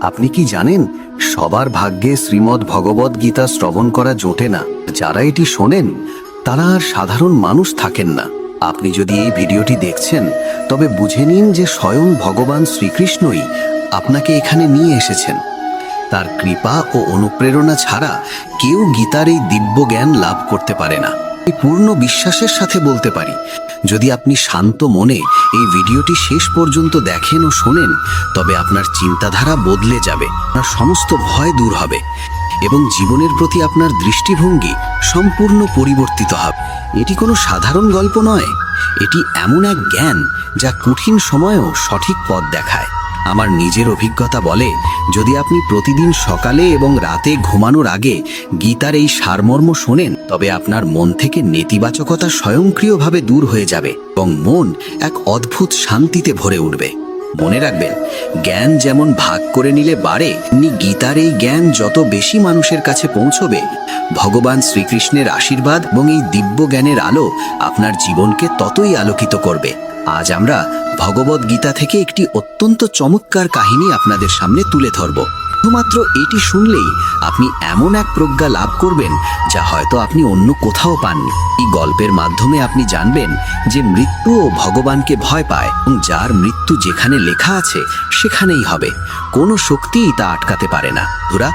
আপনি কি জানেন, সবার ভাগ্যে শ্রীমদ্ ভগবদ গীতা শ্রবণ করা জোটে না। যারা এটি শোনেন, তারা আর সাধারণ মানুষ থাকেন না। আপনি যদি এই ভিডিওটি দেখছেন, তবে বুঝে নিন যে স্বয়ং ভগবান শ্রীকৃষ্ণই আপনাকে এখানে নিয়ে এসেছেন। তার কৃপা ও অনুপ্রেরণা ছাড়া কেউ গীতার এই দিব্য জ্ঞান লাভ করতে পারে না। আমি পূর্ণ বিশ্বাসের সাথে বলতে পারি। যদি আপনি শান্ত মনে এই ভিডিওটি শেষ পর্যন্ত দেখেন ও শোনেন, তবে আপনার চিন্তাধারা বদলে যাবে, আপনার সমস্ত ভয় দূর হবে এবং জীবনের প্রতি আপনার দৃষ্টিভঙ্গি সম্পূর্ণ পরিবর্তিত হবে। এটি কোনো সাধারণ গল্প নয়, এটি এমন এক জ্ঞান যা কঠিন সময়েও সঠিক পথ দেখায়। আমার নিজের অভিজ্ঞতা বলে, যদি আপনি প্রতিদিন সকালে এবং রাতে ঘুমানোর আগে গীতার এই সারমর্ম শোনেন, তবে আপনার মন থেকে নেতিবাচকতা স্বয়ংক্রিয়ভাবে দূর হয়ে যাবে এবং মন এক অদ্ভুত শান্তিতে ভরে উঠবে। মনে রাখবেন, জ্ঞান যেমন ভাগ করে নিলে বাড়ে, তেমনি গীতার এই জ্ঞান যত বেশি মানুষের কাছে পৌঁছবে, ভগবান শ্রীকৃষ্ণের আশীর্বাদ এবং এই দিব্য জ্ঞানের আলো আপনার জীবনকে ততই আলোকিত করবে। আজ আমরা ভগবদ গীতা থেকে একটি অত্যন্ত চমৎকার কাহিনী আপনাদের সামনে তুলে ধরব। শুধুমাত্র এটি শুনলেই আপনি এমন এক প্রজ্ঞা লাভ করবেন, যা হয়তো আপনি অন্য কোথাও পাননি। এই গল্পের মাধ্যমে আপনি জানবেন যে মৃত্যুও ভগবানকে ভয় পায় এবং যার মৃত্যু যেখানে লেখা আছে, সেখানেই হবে। কোনো শক্তিই তা আটকাতে পারে না। ধুরা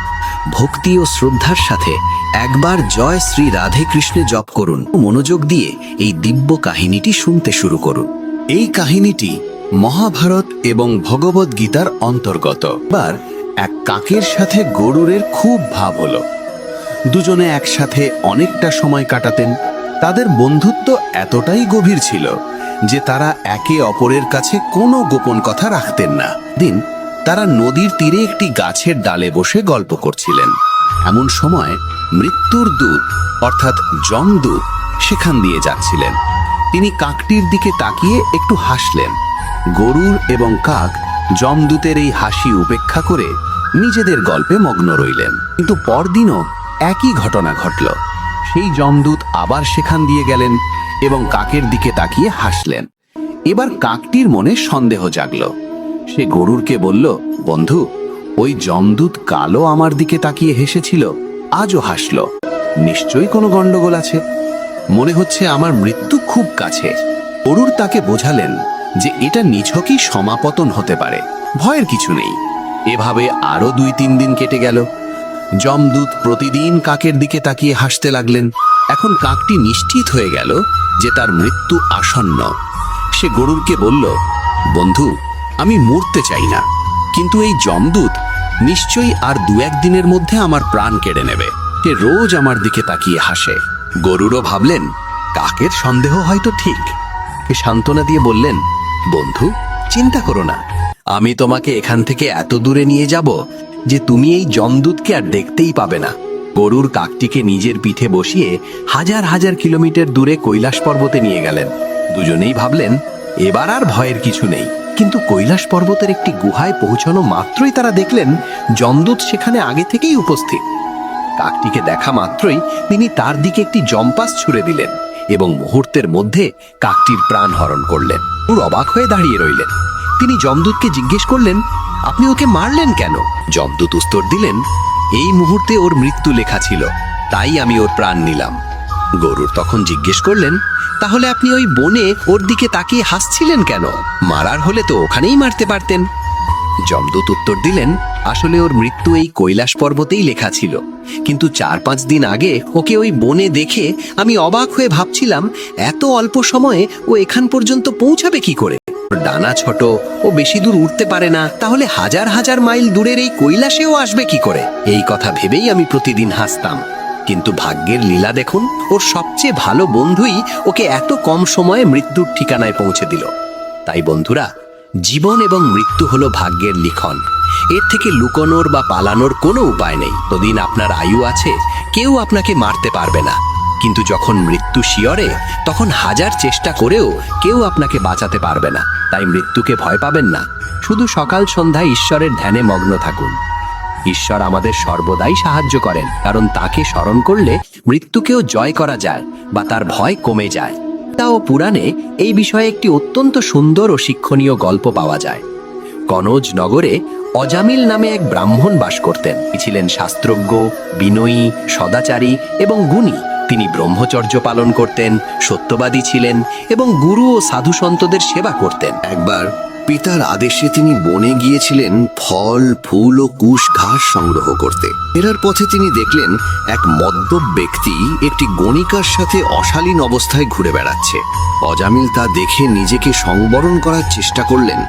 ভক্তি ও শ্রদ্ধার সাথে একবার জয় শ্রী রাধে কৃষ্ণে জপ করুন। ও মনোযোগ দিয়ে এই দিব্য কাহিনীটি শুনতে শুরু করুন। এই কাহিনীটি মহাভারত এবং ভগবদ গীতার অন্তর্গত। বার এক কাকের সাথে গরুরের খুব ভাব হলো। দুজনে একসাথে অনেকটা সময় কাটাতেন। তাদের বন্ধুত্ব এতটাই গভীর ছিল যে তারা একে অপরের কাছে কোনো গোপন কথা রাখতেন না। দিন তারা নদীর তীরে একটি গাছের ডালে বসে গল্প করছিলেন। এমন সময় মৃত্যুর দূত অর্থাৎ যমদূত সেখান দিয়ে যাচ্ছিলেন। তিনি কাকটির দিকে তাকিয়ে একটু হাসলেন। গরুর এবং কাক জমদূতের এই হাসি উপেক্ষা করে নিজেদের গল্পে মগ্ন রইলেন। কিন্তু পরদিনও একই ঘটনা ঘটল। সেই জমদূত আবার সেখান দিয়ে গেলেন এবং কাকের দিকে তাকিয়ে হাসলেন। এবার কাকটির মনে সন্দেহ জাগল। সে গরুরকে বলল, বন্ধু, ওই জমদূত কালো আমার দিকে তাকিয়ে হেসেছিল, আজও হাসল। নিশ্চয়ই কোনো গন্ডগোল আছে? মনে হচ্ছে আমার মৃত্যু খুব কাছে। অরুর তাকে বোঝালেন যে এটা নিছকই সমাপতন হতে পারে। ভয়ের কিছু নেই। এভাবে আরও দুই তিন দিন কেটে গেল। যমদূত প্রতিদিন কাকের দিকে তাকিয়ে হাসতে লাগলেন। এখন কাকটি নিশ্চিত হয়ে গেল যে তার মৃত্যু আসন্ন। সে গরুরকে বলল, বন্ধু, আমি মরতে চাই না। কিন্তু এই যমদূত নিশ্চয়ই আর দু একদিনের মধ্যে আমার প্রাণ কেড়ে নেবে। সে রোজ আমার দিকে তাকিয়ে হাসে। গরুরও ভাবলেন, কাকের সন্দেহ হয়তো ঠিক। সান্ত্বনা দিয়ে বললেন, বন্ধু, চিন্তা করো না। আমি তোমাকে এখান থেকে এত দূরে নিয়ে যাব যে তুমি এই জমদূতকে আর দেখতেই পাবে না। গরুর কাকটিকে নিজের পিঠে বসিয়ে হাজার হাজার কিলোমিটার দূরে কৈলাস পর্বতে নিয়ে গেলেন। দুজনেই ভাবলেন, এবার আর ভয়ের কিছু নেই। কিন্তু কৈলাস পর্বতের একটি গুহায় পৌঁছানো মাত্রই তারা দেখলেন, জমদূত সেখানে আগে থেকেই উপস্থিত। কাকটিকে দেখা মাত্রই তিনি তার দিকে একটি জম্পাস ছুড়ে দিলেন এবং মুহূর্তের মধ্যে কাকটির প্রাণ হরণ করলেন। ওর অবাক হয়ে দাঁড়িয়ে রইলেন। তিনি যমদূতকে জিজ্ঞেস করলেন, আপনি ওকে মারলেন কেন? যমদূত উত্তর দিলেন, এই মুহূর্তে ওর মৃত্যু লেখা ছিল, তাই আমি ওর প্রাণ নিলাম। গরুর তখন জিজ্ঞেস করলেন, তাহলে আপনি ওই বনে ওর দিকে তাকিয়ে হাসছিলেন কেন? মারার হলে তো ওখানেই মারতে পারতেন। যমদূত উত্তর দিলেন আসলে ওর মৃত্যু এই কৈলাস পর্বতেই লেখা ছিল। কিন্তু চার পাঁচ দিন আগে ওকে ওই বনে দেখে আমি অবাক হয়ে ভাবছিলাম, এত অল্প সময়ে ও এখান পর্যন্ত পৌঁছাবে কি করে? ডানা ছোট, ও বেশি দূর উঠতে পারে না, তাহলে হাজার হাজার মাইল দূরের এই কৈলাসেও আসবে কি করে? এই কথা ভেবেই আমি প্রতিদিন হাসতাম। কিন্তু ভাগ্যের লীলা দেখুন, ওর সবচেয়ে ভালো বন্ধুই ওকে এত কম সময়ে মৃত্যুর ঠিকানায় পৌঁছে দিল। তাই বন্ধুরা, জীবন এবং মৃত্যু হলো ভাগ্যের লিখন। এর থেকে লুকোনোর বা পালানোর কোনো উপায় নেই। তদিন আপনার আয়ু আছে, কেউ আপনাকে মারতে পারবে না। কিন্তু যখন মৃত্যু শিয়রে, তখন হাজার চেষ্টা করেও কেউ আপনাকে বাঁচাতে পারবে না। তাই মৃত্যুকে ভয় পাবেন না। শুধু সকাল সন্ধ্যায় ঈশ্বরের ধ্যানে মগ্ন থাকুন। ঈশ্বর আমাদের সর্বদাই সাহায্য করেন, কারণ তাকে স্মরণ করলে মৃত্যুকেও জয় করা যায় বা তার ভয় কমে যায়। তাও পুরাণে এই বিষয়ে একটি অত্যন্ত সুন্দর ও শিক্ষণীয় গল্প পাওয়া যায়। কনজ নগরে অজামিল নামে এক ব্রাহ্মণ বাস করতেন। ছিলেন শাস্ত্রজ্ঞ, বিনয়ী, সদাচারী এবং গুণী। তিনি ব্রহ্মচর্য পালন করতেন, সত্যবাদী ছিলেন এবং গুরু ও সাধু সন্তদের সেবা করতেন। একবার পিতার আদেশে তিনি বনে গিয়েছিলেন ফল, ফুল ও কুশ ঘাস সংগ্রহ করতে। ফেরার পথে তিনি দেখলেন এক মদ্যপ ব্যক্তি একটি গণিকার সাথে অশালীন অবস্থায় ঘুরে বেড়াচ্ছে। অজামিল তা দেখে নিজেকে সংবরণ করার চেষ্টা করলেন,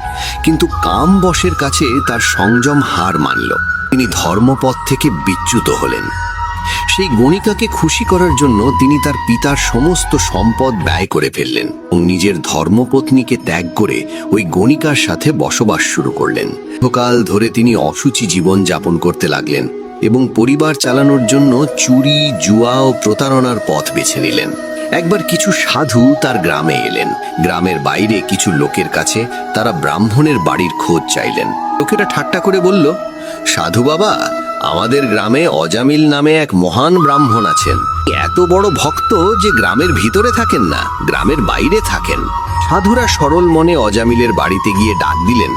কিন্তু কাম বশের কাছে তার সংযম হার মানল। তিনি ধর্মপথ থেকে বিচ্যুত হলেন। সেই গণিকাকে খুশি করার জন্য তিনি তার পিতার সমস্ত সম্পদ ব্যয় করে ফেললেন এবং নিজের ধর্মপত্নীকে ত্যাগ করে ওই গণিকার সাথে বসবাস শুরু করলেন। দীর্ঘকাল ধরে তিনি অসুচি জীবন যাপন করতে লাগলেন এবং পরিবার চালানোর জন্য চুরি, জুয়া ও প্রতারণার পথ বেছে নিলেন। একবার কিছু সাধু তার গ্রামে এলেন। গ্রামের বাইরে কিছু লোকের কাছে তারা ব্রাহ্মণের বাড়ির খোঁজ চাইলেন। লোকেরা ঠাট্টা করে বলল, সাধু বাবা আমাদের গ্রামে অজামিল নামে এক মহান ব্রাহ্মণ আছেন। এত বড় ভক্ত যে গ্রামের ভিতরে থাকেন না, গ্রামের বাইরে থাকেন। সাধুরা সরল মনে অজামিলের বাড়িতে গিয়ে ডাক দিলেন,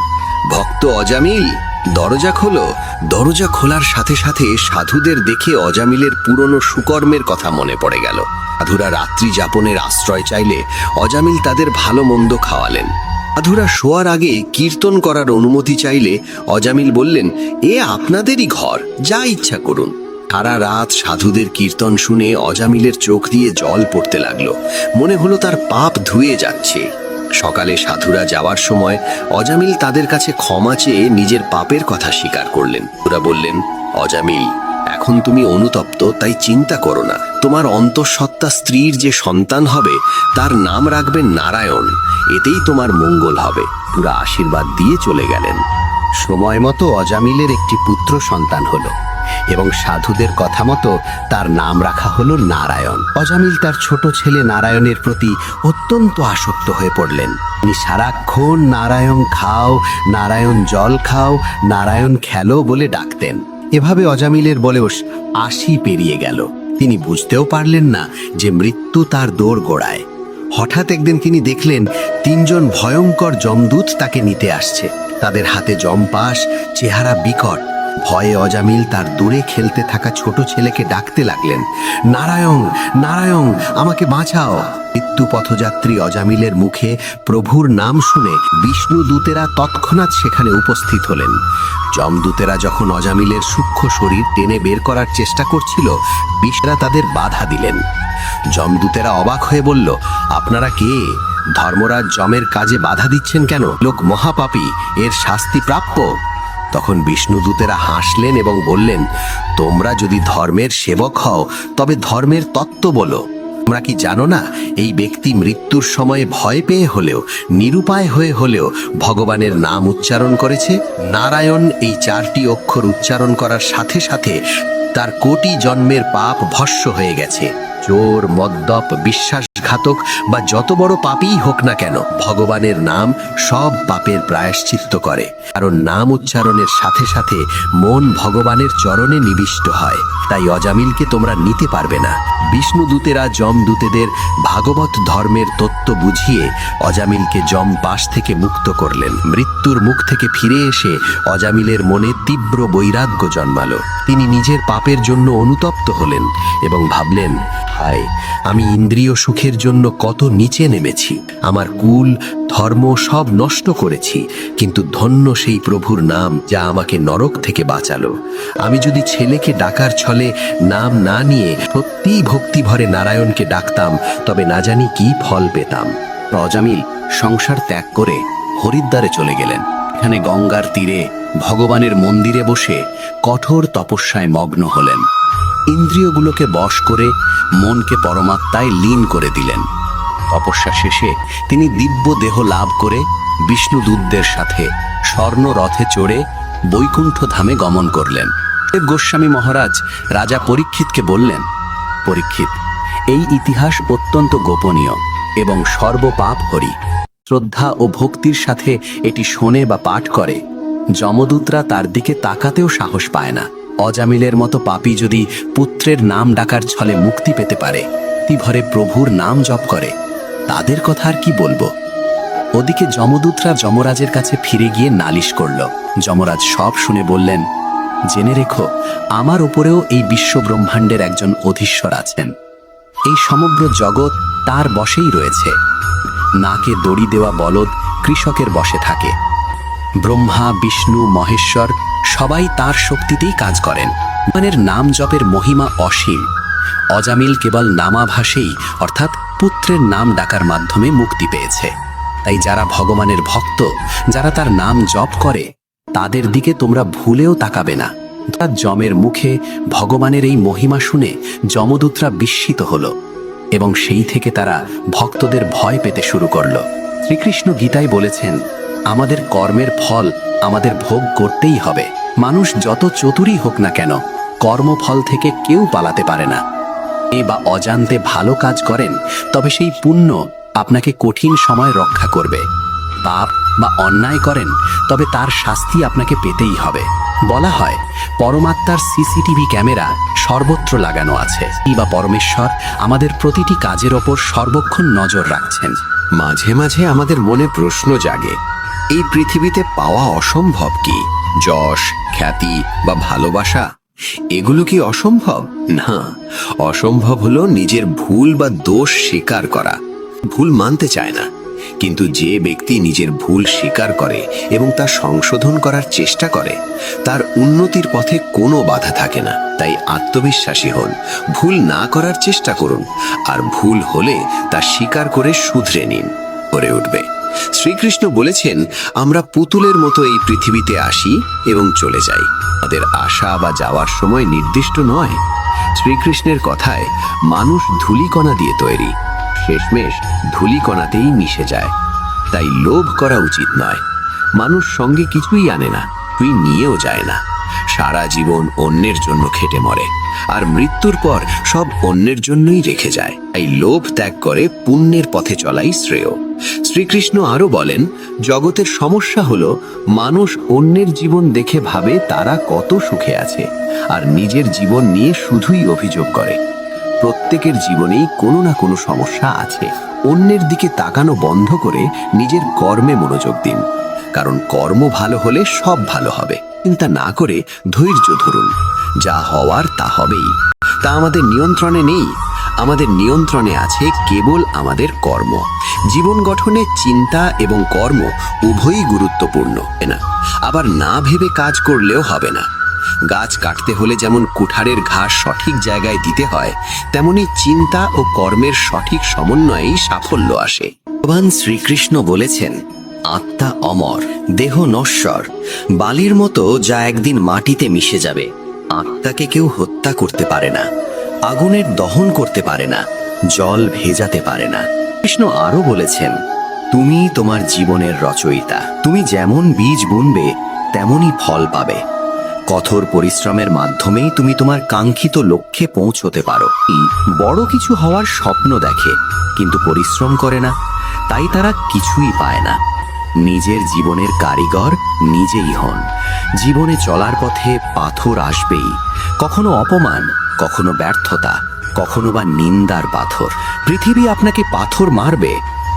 ভক্ত অজামিল, দরজা খোলো। দরজা খোলার সাথে সাথে সাধুদের দেখে অজামিলের পুরনো সুকর্মের কথা মনে পড়ে গেল। সাধুরা রাত্রি যাপনের আশ্রয় চাইলে অজামিল তাদের ভালো মন্দ খাওয়ালেন। সাধুরা শোয়ার আগে কীর্তন করার অনুমতি চাইলে অজামিল বললেন, এ আপনাদেরই ঘর, যা ইচ্ছা করুন। সারা রাত সাধুদের কীর্তন শুনে অজামিলের চোখ দিয়ে জল পড়তে লাগল। মনে হলো তার পাপ ধুয়ে যাচ্ছে। সকালে সাধুরা যাওয়ার সময় অজামিল তাদের কাছে ক্ষমা চেয়ে নিজের পাপের কথা স্বীকার করলেন। ওরা বললেন, অজামিল, এখন তুমি অনুতপ্ত, তাই চিন্তা করো না। তোমার অন্তঃসত্ত্বা স্ত্রীর যে সন্তান হবে, তার নাম রাখবেন নারায়ণ। এতেই তোমার মঙ্গল হবে। পুরা আশীর্বাদ দিয়ে চলে গেলেন। সময় মতো অজামিলের একটি পুত্র সন্তান হলো এবং সাধুদের কথা মতো তার নাম রাখা হলো নারায়ণ। অজামিল তার ছোট ছেলে নারায়ণের প্রতি অত্যন্ত আসক্ত হয়ে পড়লেন। তিনি সারাক্ষণ, নারায়ণ খাও, নারায়ণ জল খাও, নারায়ণ খেলো বলে ডাকতেন। এভাবে অজামিলের বয়স আশি পেরিয়ে গেল। তিনি বুঝতেও পারলেন না যে মৃত্যু তার দৌড় গোড়ায়। হঠাৎ একদিন তিনি দেখলেন তিনজন ভয়ঙ্কর জমদূত তাকে নিতে আসছে। তাদের হাতে জম্পাস চেহারা বিকট। ভয়ে অজামিল তার দূরে খেলতে থাকা ছোট ছেলেকে ডাকতে লাগলেন। নারায়ণ নারায়ণ, আমাকে বাঁচাও। মৃত্যু পথযাত্রী অজামিলের মুখে প্রভুর নাম শুনে বিষ্ণু দূতেরা তৎক্ষণাৎ সেখানে উপস্থিত হলেন। যমদূতেরা যখন অজামিলের সূক্ষ্ম শরীর টেনে বের করার চেষ্টা করছিল, বিষ্ণুরা তাদের বাধা দিলেন। যমদূতেরা অবাক হয়ে বলল, আপনারা কে? ধর্মরাজ যমের কাজে বাধা দিচ্ছেন কেন? লোক মহাপাপী, এর শাস্তি প্রাপ্য? তখন বিষ্ণুদূতেরা হাসলেন এবং বললেন, তোমরা যদি ধর্মের সেবক হও, তবে ধর্মের তত্ত্ব বলো। তোমরা কি জানো না, এই ব্যক্তি মৃত্যুর সময়ে ভয় পেয়ে হলেও, নিরুপায় হয়ে হলেও ভগবানের নাম উচ্চারণ করেছে? নারায়ণ এই চারটি অক্ষর উচ্চারণ করার সাথে সাথে তার কোটি জন্মের পাপ ভস্য হয়ে গেছে। চোর মদ্যপ বিশ্বাসঘাতক বা যত বড় পাপই হোক না কেন, ভগবানের নাম সব পাপের প্রায়শ্চিত্ত করে। কারণ নাম উচ্চারণের সাথে সাথে মন ভগবানের চরণে নিবিষ্ট হয়। তাই অজামিলকে তোমরা নিতে পারবে না। বিষ্ণুদূতেরা যমদূতেদের ভাগবত ধর্মের তত্ত্ব বুঝিয়ে অজামিলকে যম পাশ থেকে মুক্ত করলেন। মৃত্যুর মুখ থেকে ফিরে এসে অজামিলের মনে তীব্র বৈরাগ্য জন্মালো। তিনি নিজের পাপের জন্য অনুতপ্ত হলেন এবং ভাবলেন, হায়, আমি ইন্দ্রিয় সুখের জন্য কত নিচে নেমেছি। আমার কুল, ধর্ম সব নষ্ট করেছি, কিন্তু ধন্য সেই প্রভুর নাম যা আমাকে নরক থেকে বাঁচালো। আমি যদি ছেলেকে ডাকার ছলে নাম না নিয়ে সত্যিই ভক্তি ভরে নারায়ণকে ডাকতাম, তবে না জানি কি ফল পেতাম। অজামিল সংসার ত্যাগ করে হরিদ্বারে চলে গেলেন। এখানে গঙ্গার তীরে ভগবানের মন্দিরে বসে কঠোর তপস্যায় মগ্ন হলেন। ইন্দ্রিয়গুলোকে বশ করে মনকে পরমাত্মায় লীন করে দিলেন। তপস্যা শেষে তিনি দিব্য দেহ লাভ করে বিষ্ণুদূতদের সাথে স্বর্ণ রথে চড়ে বৈকুণ্ঠ ধামে গমন করলেন। গোস্বামী মহারাজ রাজা পরীক্ষিতকে বললেন, পরীক্ষিত, এই ইতিহাস অত্যন্ত গোপনীয় এবং সর্বপাপ হরি। শ্রদ্ধা ও ভক্তির সাথে এটি শোনে বা পাঠ করে। যমদূতরা তার দিকে তাকাতেও সাহস পায় না। অজামিলের মতো পাপী যদি পুত্রের নাম ডাকার ছলে মুক্তি পেতে পারে ভরে প্রভুর নাম জপ করে, তাদের কথা আর কি বলব? ওদিকে যমদূতরা যমরাজের কাছে ফিরে গিয়ে নালিশ করল। যমরাজ সব শুনে বললেন, জেনে রেখো, আমার ওপরেও এই বিশ্ব ব্রহ্মাণ্ডের একজন অধীশ্বর আছেন। এই সমগ্র জগৎ তার বশেই রয়েছে। নাকে দড়ি দেওয়া বলদ কৃষকের বশে থাকে। ব্রহ্মা, বিষ্ণু, মহেশ্বর সবাই তার শক্তিতেই কাজ করেন। ভগবানের নাম জপের মহিমা অসীম। অজামিল কেবল নামাভাসেই, অর্থাৎ পুত্রের নাম ডাকার মাধ্যমে মুক্তি পেয়েছে। তাই যারা ভগবানের ভক্ত, যারা তার নাম জপ করে, তাদের দিকে তোমরা ভুলেও তাকাবে না। তার যমের মুখে ভগবানের এই মহিমা শুনে যমদূতরা বিস্মিত হলো। এবং সেই থেকে তারা ভক্তদের ভয় পেতে শুরু করল। শ্রীকৃষ্ণ গীতায় বলেছেন, আমাদের কর্মের ফল আমাদের ভোগ করতেই হবে। মানুষ যত চতুরই হোক না কেন, কর্মফল থেকে কেউ পালাতে পারে না। এ বা অজান্তে ভালো কাজ করেন, তবে সেই পুণ্য আপনাকে কঠিন সময় রক্ষা করবে। পাপ বা অন্যায় করেন, তবে তার শাস্তি আপনাকে পেতেই হবে। বলা হয়, পরমাত্মার সিসিটিভি ক্যামেরা সর্বত্র লাগানো আছে। বা পরমেশ্বর আমাদের প্রতিটি কাজের ওপর সর্বক্ষণ নজর রাখছেন। মাঝে মাঝে আমাদের মনে প্রশ্ন জাগে, এই পৃথিবীতে পাওয়া অসম্ভব কি? যশ, খ্যাতি বা ভালোবাসা? এগুলো কি অসম্ভব? না, অসম্ভব হলো নিজের ভুল বা দোষ স্বীকার করা। ভুল মানতে চায় না। কিন্তু যে ব্যক্তি নিজের ভুল স্বীকার করে এবং তা সংশোধন করার চেষ্টা করে, তার উন্নতির পথে কোনো বাধা থাকে না। তাই আত্মবিশ্বাসী হন, ভুল না করার চেষ্টা করুন, আর ভুল হলে তা স্বীকার করে শুধরে নিন। করে উঠবে। শ্রীকৃষ্ণ বলেছেন, আমরা পুতুলের মতো এই পৃথিবীতে আসি এবং চলে যাই। আমাদের আসা বা যাওয়ার সময় নির্দিষ্ট নয়। শ্রীকৃষ্ণের কথায় মানুষ ধূলিকণা দিয়ে তৈরি। শেষমেশ ধূলিকণাতেই মিশে যায়। তাই লোভ করা উচিত নয়। মানুষ সঙ্গে কিছুই আনে না, তুই নিয়েও যায় না। সারা জীবন অন্যের জন্য খেটে মরে, আর মৃত্যুর পর সব অন্যের জন্যই রেখে যায়। এই লোভ ত্যাগ করে পুণ্যের পথে চলাই শ্রেয়। শ্রীকৃষ্ণ আরও বলেন, জগতের সমস্যা হলো, মানুষ অন্যের জীবন দেখে ভাবে তারা কত সুখে আছে, আর নিজের জীবন নিয়ে শুধুই অভিযোগ করে। প্রত্যেকের জীবনেই কোনো না কোনো সমস্যা আছে। অন্যের দিকে তাকানো বন্ধ করে নিজের কর্মে মনোযোগ দিন। কারণ কর্ম ভালো হলে সব ভালো হবে। চিন্তা না করে ধৈর্য ধরুন। যা হওয়ার তা হবেই। তা আমাদের নিয়ন্ত্রণে নেই। আমাদের নিয়ন্ত্রণে আছে কেবল আমাদের কর্ম। জীবন গঠনে চিন্তা এবং কর্ম উভয়ই গুরুত্বপূর্ণ না? আবার না ভেবে কাজ করলেও হবে না। গাছ কাটতে হলে যেমন কুঠারের ঘাস সঠিক জায়গায় দিতে হয়, তেমনি চিন্তা ও কর্মের সঠিক সমন্বয়েই সাফল্য আসে। ভগবান শ্রীকৃষ্ণ বলেছেন, আত্মা অমর, দেহ নশ্বর। বালির মতো যা একদিন মাটিতে মিশে যাবে, আত্মাকে কেউ হত্যা করতে পারে না, আগুনের দহন করতে পারে না, জল ভেজাতে পারে না। কৃষ্ণ আরও বলেছেন, তুমি তোমার জীবনের রচয়িতা। তুমি যেমন বীজ বুনবে তেমনই ফল পাবে। কঠোর পরিশ্রমের মাধ্যমেই তুমি তোমার কাঙ্ক্ষিত লক্ষ্যে পৌঁছতে পারো। বড় কিছু হওয়ার স্বপ্ন দেখে, কিন্তু পরিশ্রম করে না, তাই তারা কিছুই পায় না। নিজের জীবনের কারিগর নিজেই হন। জীবনে চলার পথে পাথর আসবেই। কখনো অপমান, কখনো ব্যর্থতা, কখনো বা নিন্দার পাথর। পৃথিবী আপনাকে পাথর মারবে,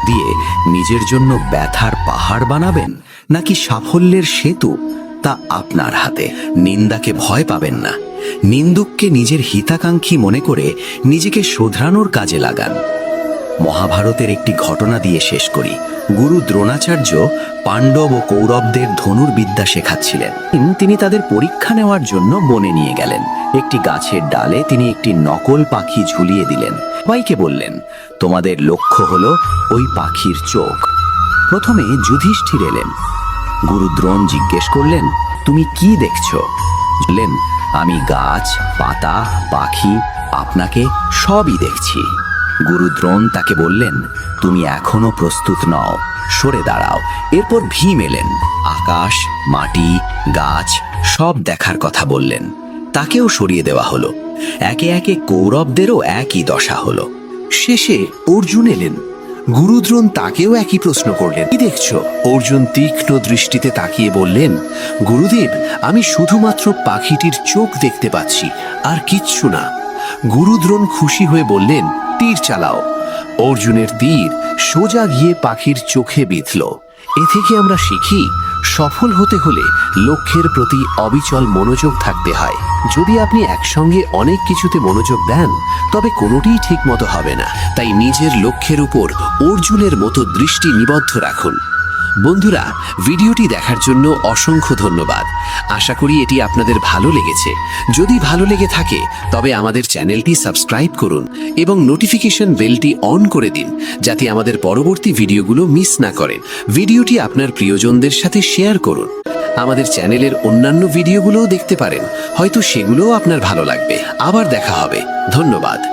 দিয়ে নিজের জন্য ব্যথার পাহাড় বানাবেন, নাকি সাফল্যের সেতু তা আপনার হাতে। নিন্দাকে ভয় পাবেন না। নিন্দুককে নিজের হিতাকাঙ্ক্ষী মনে করে নিজেকে শোধরানোর কাজে লাগান। মহাভারতের একটি ঘটনা দিয়ে শেষ করি। গুরু দ্রোণাচার্য পাণ্ডব ও কৌরবদের ধনুর বিদ্যা শেখাচ্ছিলেন। তিনি তাদের পরীক্ষা নেওয়ার জন্য বনে নিয়ে গেলেন। একটি গাছের ডালে তিনি একটি নকল পাখি ঝুলিয়ে দিলেন। সবাইকে বললেন, তোমাদের লক্ষ্য হলো ওই পাখির চোখ। প্রথমে যুধিষ্ঠির এলেন। গুরু দ্রোণ জিজ্ঞেস করলেন, তুমি কি দেখছ? বললেন, আমি গাছ, পাতা, পাখি, আপনাকে সবই দেখছি। গুরু দ্রোণ তাকে বললেন, তুমি এখনও প্রস্তুত নও, সরে দাঁড়াও। এরপর ভীম এলেন, আকাশ, মাটি, গাছ সব দেখার কথা বললেন। তাকেও সরিয়ে দেওয়া হলো। একে একে কৌরবদেরও একই দশা হলো। শেষে অর্জুন এলেন। গুরুদ্রোণ তাকেও একই প্রশ্ন করলেন। কি দেখছ? অর্জুন তীক্ষ্ণ দৃষ্টিতে তাকিয়ে বললেন, গুরুদেব, আমি শুধুমাত্র পাখিটির চোখ দেখতে পাচ্ছি, আর কিচ্ছু না। গুরুদ্রোণ খুশি হয়ে বললেন, তীর চালাও। অর্জুনের তীর সোজা গিয়ে পাখির চোখে বিঁধল। এ থেকে আমরা শিখি সফল হতে হলে লক্ষ্যের প্রতি অবিচল মনোযোগ থাকতে হয়। যদি আপনি একসঙ্গে অনেক কিছুতে মনোযোগ দেন, তবে কোনোটিই ঠিক মতো হবে না। তাই নিজের লক্ষ্যের উপর অর্জুনের মতো দৃষ্টি নিবদ্ধ রাখুন। বন্ধুরা, ভিডিওটি দেখার জন্য অসংখ্য ধন্যবাদ। আশা করি এটি আপনাদের ভালো লেগেছে। যদি ভালো লেগে থাকে, তবে আমাদের চ্যানেলটি সাবস্ক্রাইব করুন এবং নোটিফিকেশন বেলটি অন করে দিন, যাতে আমাদের পরবর্তী ভিডিওগুলো মিস না করেন। ভিডিওটি আপনার প্রিয়জনদের সাথে শেয়ার করুন। আমাদের চ্যানেলের অন্যান্য ভিডিওগুলোও দেখতে পারেন। হয়তো সেগুলোও আপনার ভালো লাগবে। আবার দেখা হবে। ধন্যবাদ।